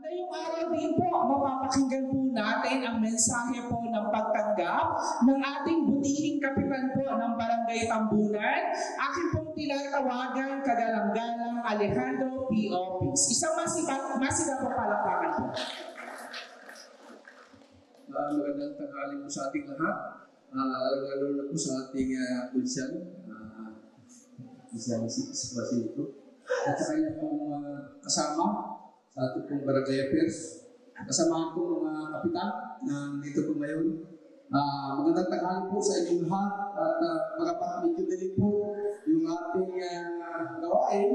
Ngayong araw din po, mapapakinggan po natin ang mensahe po ng pagtanggap ng ating butihing kapitan po ng Barangay Tambunan. Akin pong tinatawagan kagalang-galang Alejandro P. Opis. Isang masigat, masigat po palakpakan po. Uh, magandang tanghali po sa ating lahat. Uh, lalo na po sa ating uh, pulsyan, uh, isang si Basilito. At sa kanya pong uh, kasama sa ating pong barangay affairs. Kasama po mga kapitan na dito po ngayon. Uh, magandang tanghali po sa inyong lahat at uh, magpapamedyo din po yung ating uh, gawain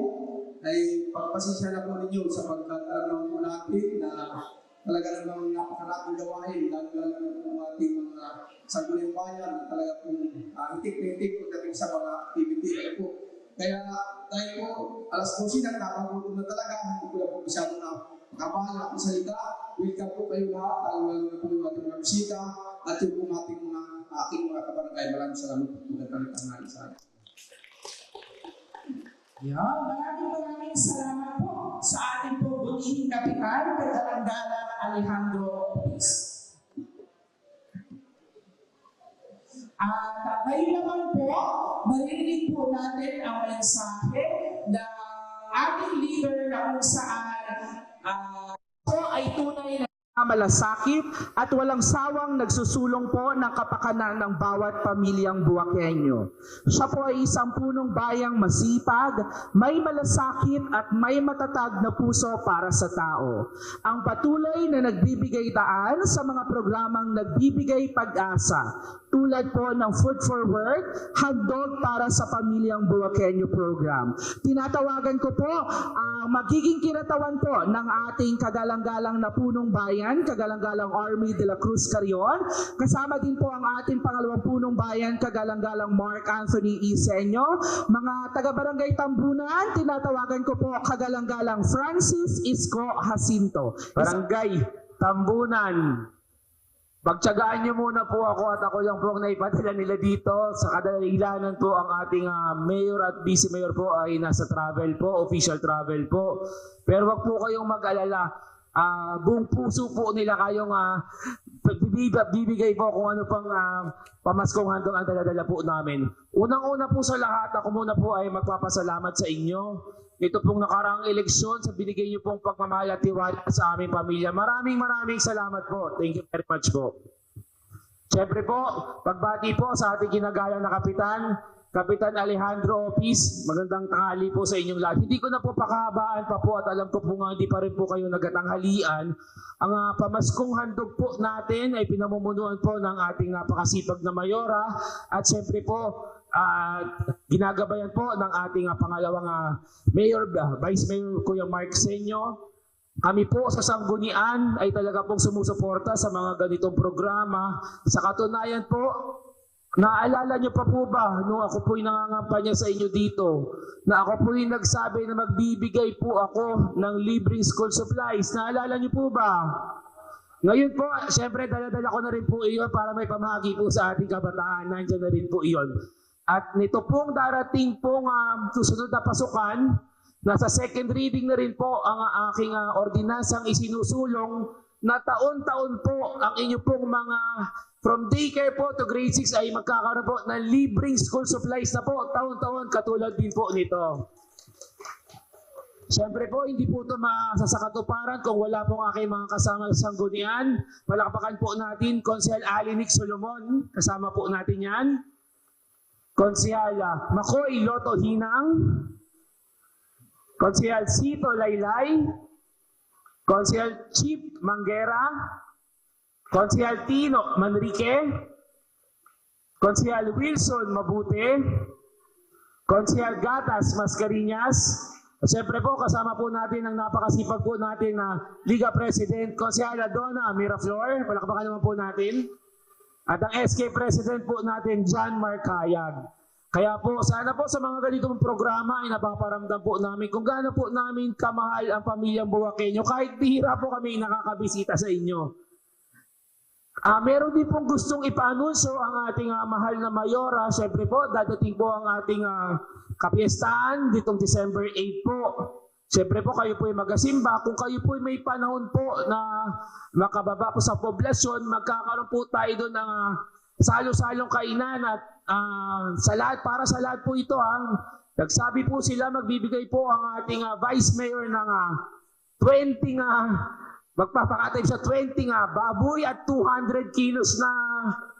ay pagpasensya na po ninyo sapagkat alam po natin na talaga namang napakaraming gawain, lalo na po ating mga sangguniang bayan, talaga pong uh, hitik-hitik pagdating sa mga activity. Ano po. Kaya dahil po, alas 12 na, nakagutom na talaga, hindi ko na po masyado na makabahala ng salita. Welcome po kayo lahat, lalo na po yung ating mga bisita at yung po ating mga aking mga kabarangay. Maraming salamat po. Magandang tanghali sa akin. Yan, maraming maraming salamat po sa ating po butihing kapitan, kagalang-galang Alejandro At ngayon naman po, maririnig po natin ang mensahe ng ating leader na kung saan ah, po ay tunay na malasakit at walang sawang nagsusulong po ng kapakanan ng bawat pamilyang Buwakenyo. Siya po ay isang punong bayang masipag, may malasakit at may matatag na puso para sa tao. Ang patuloy na nagbibigay daan sa mga programang nagbibigay pag-asa tulad po ng Food for Work, Handog para sa Pamilyang Buwakenyo program. Tinatawagan ko po ang magiging kinatawan po ng ating kagalang-galang na punong bayan, kagalang-galang Army de la Cruz Carion. Kasama din po ang ating pangalawang punong bayan, kagalang-galang Mark Anthony Isenyo. Mga taga-barangay Tambunan, tinatawagan ko po kagalang-galang Francis Isko Jacinto. Barangay, Tambunan. Pagtsagaan niyo muna po ako at ako lang po ang naipadala nila dito. Sa kadalilanan po ang ating ah, mayor at vice mayor po ay nasa travel po, official travel po. Pero wag po kayong mag-alala. Ah, buong puso po nila kayong bibig- bibigay po kung ano pang ah, pamaskong handong ang daladala po namin. Unang-una po sa lahat, ako muna po ay magpapasalamat sa inyo. Ito pong nakaraang eleksyon sa binigay niyo pong pagmamahal at tiwala sa aming pamilya. Maraming maraming salamat po. Thank you very much po. Siyempre po, pagbati po sa ating ginagalang na kapitan, Kapitan Alejandro Opis, magandang tanghali po sa inyong lahat. Hindi ko na po pakahabaan pa po at alam ko po nga hindi pa rin po kayo nagatanghalian. Ang ah, pamaskong handog po natin ay pinamumunuan po ng ating napakasipag na mayora at siyempre po at ginagabayan po ng ating ah, pangalawang ah, Mayor, ah, Vice Mayor Kuya Mark Senyo. Kami po sa Sanggunian ay talaga pong sumusuporta sa mga ganitong programa. Sa katunayan po, Naalala niyo pa po ba nung ako po'y nangangampanya sa inyo dito na ako po'y nagsabi na magbibigay po ako ng libreng school supplies. Naalala niyo po ba? Ngayon po, siyempre dala-dala ko na rin po iyon para may pamahagi po sa ating kabataan. Nandiyan na rin po iyon. At nito pong darating pong um, susunod na pasukan, nasa second reading na rin po ang aking uh, ordinansang isinusulong na taon-taon po ang inyo pong mga from daycare po to grade 6 ay magkakaroon po ng libreng school supplies na po taon-taon katulad din po nito. Siyempre po, hindi po ito masasakatuparan kung wala pong aking mga kasama sa sanggunian. Palakpakan po natin, Konsehal Alinik Solomon, kasama po natin yan. Konsehal ah, Makoy Loto Hinang. Konsehal Sito Laylay. Konsehal Chief Manguera. Konsehal Tino Manrique. Konsehal Wilson Mabute. Konsehal Gatas Mascarinas. At Siyempre po, kasama po natin ang napakasipag po natin na Liga President, Konsehal Adona Miraflor. Palakpakan naman po natin. At ang SK President po natin, John Marcayag. Kaya po, sana po sa mga ganitong programa ay napaparamdam po namin kung gaano po namin kamahal ang pamilyang Buwakenyo. Kahit bihira po kami nakakabisita sa inyo. Ah, meron din pong gustong ipaanunsyo ang ating ah, mahal na mayora. Siyempre po, dadating po ang ating uh, kapiestahan ditong December 8 po. Siyempre po kayo po ay magasimba. Kung kayo po ay may panahon po na makababa po sa poblasyon, magkakaroon po tayo doon ng ah, salo-salong kainan at ah, sa lahat, para sa lahat po ito ang nagsabi po sila magbibigay po ang ating ah, Vice Mayor ng ah, 20 nga magpapakatay sa 20 nga baboy at 200 kilos na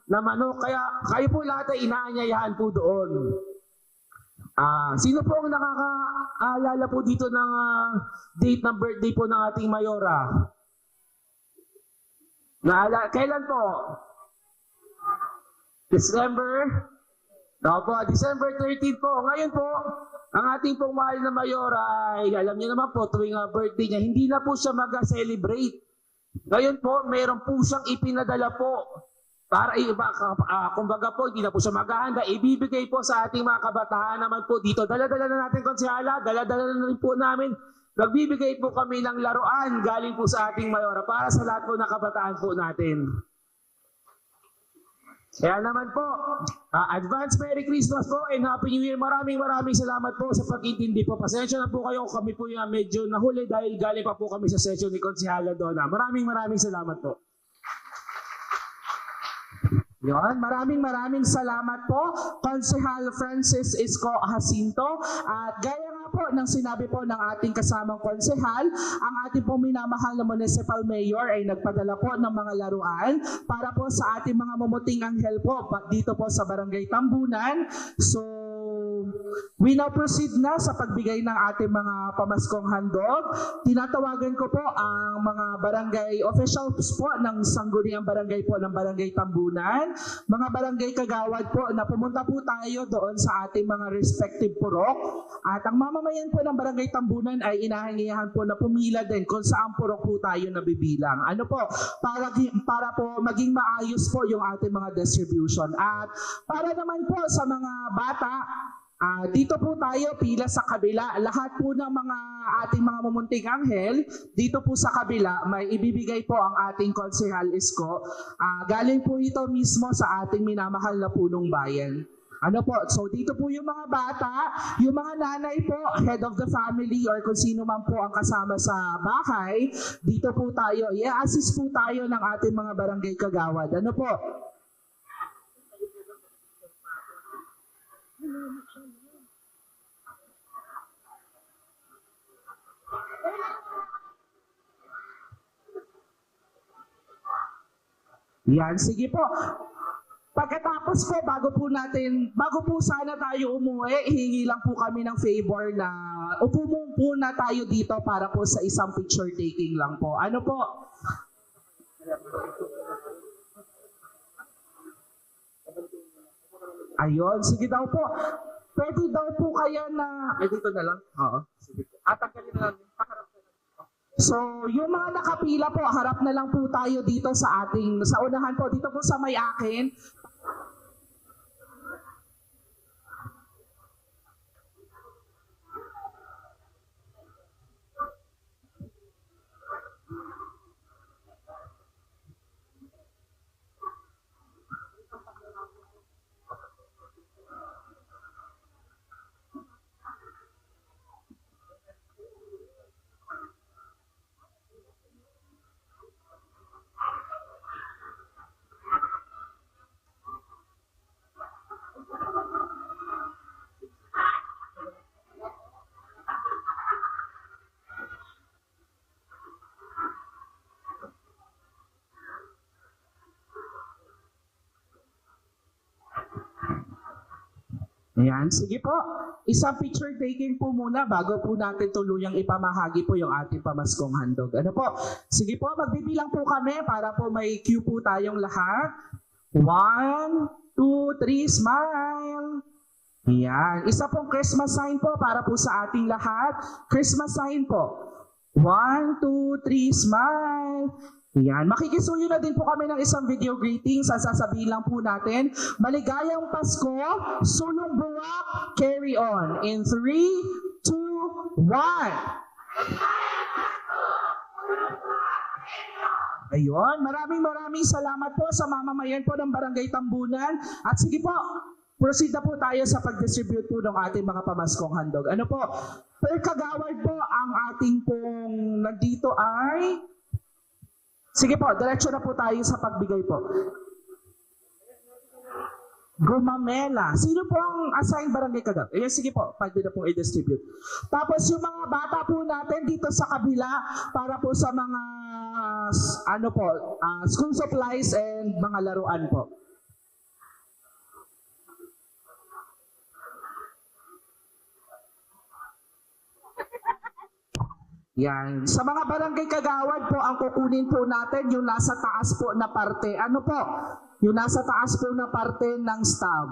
na manok. Kaya kayo po lahat ay inaanyayahan po doon. Ah, sino po ang nakakaalala po dito ng ah, date ng birthday po ng ating Mayora? Naala kailan po? December? Opo, December 13 po. Ngayon po, ang ating pong mahal na Mayora ay alam niyo naman po tuwing ah, birthday niya, hindi na po siya mag-celebrate. Ngayon po, meron po siyang ipinadala po para iba, uh, kumbaga po, hindi na po siya maghahanda. Ibibigay po sa ating mga kabataan naman po dito. Dala-dala na natin konsyala, dala-dala na rin po namin. Nagbibigay po kami ng laruan galing po sa ating mayora para sa lahat po ng kabataan po natin. Kaya naman po, ah, advance Merry Christmas po and Happy New Year. Maraming maraming salamat po sa pag-intindi po. Pasensya na po kayo kami po yung medyo nahuli dahil galing pa po kami sa session ni Konsihala Donna. Maraming maraming salamat po. Yon, maraming maraming salamat po, Konsehal Francis Isco Jacinto. At gaya nga po ng sinabi po ng ating kasamang konsehal, ang ating pong minamahal na municipal mayor ay nagpadala po ng mga laruan para po sa ating mga mamuting anghel po dito po sa Barangay Tambunan. So, we now proceed na sa pagbigay ng ating mga pamaskong handog. Tinatawagan ko po ang mga barangay officials po ng sangguniang barangay po ng Barangay Tambunan, mga barangay kagawad po na pumunta po tayo doon sa ating mga respective purok. At ang mamamayan po ng Barangay Tambunan ay inahangihan po na pumila din kung saan purok po tayo nabibilang. Ano po, para, para po maging maayos po yung ating mga distribution. At para naman po sa mga bata, Ah, dito po tayo pila sa kabila. Lahat po ng mga ating mga mumunting anghel, dito po sa kabila may ibibigay po ang ating konsehal Isko. Ah, galing po ito mismo sa ating minamahal na punong bayan. Ano po, so dito po yung mga bata, yung mga nanay po, head of the family or kung sino man po ang kasama sa bahay, dito po tayo, i-assist po tayo ng ating mga barangay kagawad. Ano po? Yan, sige po. Pagkatapos po, bago po natin, bago po sana tayo umuwi, hihingi lang po kami ng favor na upo mo po na tayo dito para po sa isang picture taking lang po. Ano po? Ayun, sige daw po. Pwede daw po kaya na... Eh, dito na lang? Oo. Sige po. At tanggalin na lang. Paharap na lang. So, yung mga nakapila po, harap na lang po tayo dito sa ating, sa unahan po, dito po sa may akin. Ayan, sige po. Isang picture taking po muna bago po natin tuluyang ipamahagi po yung ating pamaskong handog. Ano po? Sige po, magbibilang po kami para po may cue po tayong lahat. One, two, three, smile. Ayan. Isa pong Christmas sign po para po sa ating lahat. Christmas sign po. One, two, three, smile. Yan. Makikisuyo na din po kami ng isang video greeting sa sasabihin lang po natin. Maligayang Pasko, sulong buwak, carry on. In 3, 2, 1. Ayun, maraming maraming salamat po sa mamamayan po ng Barangay Tambunan. At sige po, proceed na po tayo sa pag-distribute po ng ating mga pamaskong handog. Ano po? Per kagawad po, ang ating pong nandito ay... Sige po, diretso na po tayo sa pagbigay po. Gumamela. Sino po ang assigned barangay kagab? Eh, sige po, pwede na pong i-distribute. Tapos yung mga bata po natin dito sa kabila para po sa mga s- ano po, ah, school supplies and mga laruan po. Yan. Sa mga barangay kagawad po, ang kukunin po natin yung nasa taas po na parte. Ano po? Yung nasa taas po na parte ng stab.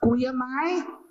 Kuya Mike,